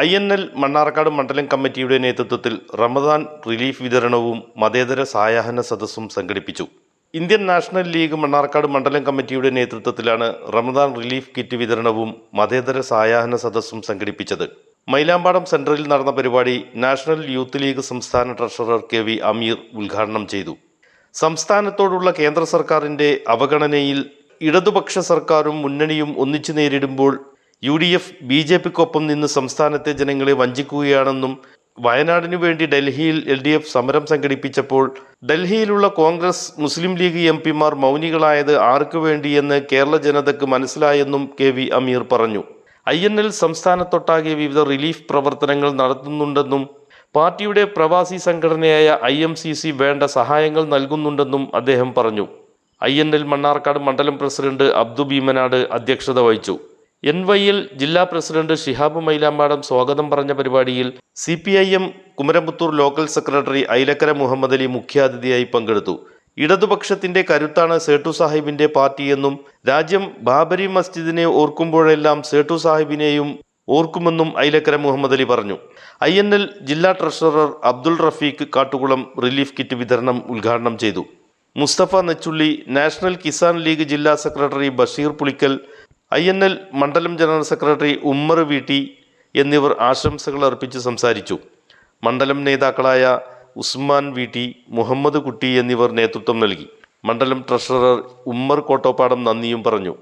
I N L Mannarkkad മണ്ഡലം കമ്മിറ്റിയുടെ നേതൃത്വത്തിൽ റമദാൻ റിലീഫ് വിതരണവും മതേതര സായാഹന സദസ്സും സംഘടിപ്പിച്ചു. ഇന്ത്യൻ നാഷണൽ ലീഗ് മണ്ണാർക്കാട് മണ്ഡലം കമ്മിറ്റിയുടെ നേതൃത്വത്തിലാണ് റമദാൻ റിലീഫ് കിറ്റ് വിതരണവും മതേതര സായാഹന സദസ്സും സംഘടിപ്പിച്ചത്. മൈലാമ്പാടം സെൻട്രലിൽ നടന്ന പരിപാടി നാഷണൽ യൂത്ത് ലീഗ് സംസ്ഥാന ട്രഷറർ കെ വി അമീർ ഉദ്ഘാടനം ചെയ്തു. സംസ്ഥാനത്തോടുള്ള കേന്ദ്ര സർക്കാരിന്റെ അവഗണനയിൽ ഇടതുപക്ഷ സർക്കാരും മുന്നണിയും ഒന്നിച്ചു നേരിടുമ്പോൾ U D F B J പിക്കൊപ്പം നിന്ന് സംസ്ഥാനത്തെ ജനങ്ങളെ വഞ്ചിക്കുകയാണെന്നും വയനാടിനു വേണ്ടി ഡൽഹിയിൽ എൽ ഡി എഫ് സമരം സംഘടിപ്പിച്ചപ്പോൾ ഡൽഹിയിലുള്ള കോൺഗ്രസ് മുസ്ലിം ലീഗ് എം പിമാർ മൗനികളായത് ആർക്കു വേണ്ടിയെന്ന് കേരള ജനതയ്ക്ക് മനസ്സിലായെന്നും കെ വി അമീർ പറഞ്ഞു. ഐ എൻ എൽ സംസ്ഥാനത്തൊട്ടാകെ വിവിധ റിലീഫ് പ്രവർത്തനങ്ങൾ നടത്തുന്നുണ്ടെന്നും പാർട്ടിയുടെ പ്രവാസി സംഘടനയായ ഐ എം സി സി വേണ്ട സഹായങ്ങൾ നൽകുന്നുണ്ടെന്നും അദ്ദേഹം പറഞ്ഞു. ഐ എൻ എൽ മണ്ണാർക്കാട് മണ്ഡലം പ്രസിഡന്റ് അബ്ദു ഭീമനാട് അധ്യക്ഷത വഹിച്ചു. എൻ വൈയിൽ ജില്ലാ പ്രസിഡന്റ് ഷിഹാബ് മൈലാമ്പാടം സ്വാഗതം പറഞ്ഞ പരിപാടിയിൽ C P I M Kumaramputhur local secretary Ailakkara Muhammad Ali മുഖ്യാതിഥിയായി പങ്കെടുത്തു. ഇടതുപക്ഷത്തിന്റെ കരുത്താണ് സേട്ടു സാഹിബിന്റെ പാർട്ടിയെന്നും രാജ്യം ബാബരി മസ്ജിദിനെ ഓർക്കുമ്പോഴെല്ലാം സേട്ടു സാഹിബിനെയും ഓർക്കുമെന്നും ഐലക്കര മുഹമ്മദ് അലി പറഞ്ഞു. ഐ എൻ എൽ ജില്ലാ treasurer Abdul Rafeeq Kattukulam relief kit വിതരണം ഉദ്ഘാടനം ചെയ്തു. മുസ്തഫ നെച്ചുള്ളി നാഷണൽ കിസാൻ ലീഗ് ജില്ലാ secretary Basheer Pulikkal I N L മണ്ഡലം general secretary Ummer V T എന്നിവർ ആശംസകൾ അർപ്പിച്ച് സംസാരിച്ചു. മണ്ഡലം നേതാക്കളായ ഉസ്മാൻ വി ടി മുഹമ്മദ് കുട്ടി എന്നിവർ നേതൃത്വം നൽകി. മണ്ഡലം ട്രഷറർ ഉമ്മർ കോട്ടോപ്പാടം നന്ദിയും പറഞ്ഞു.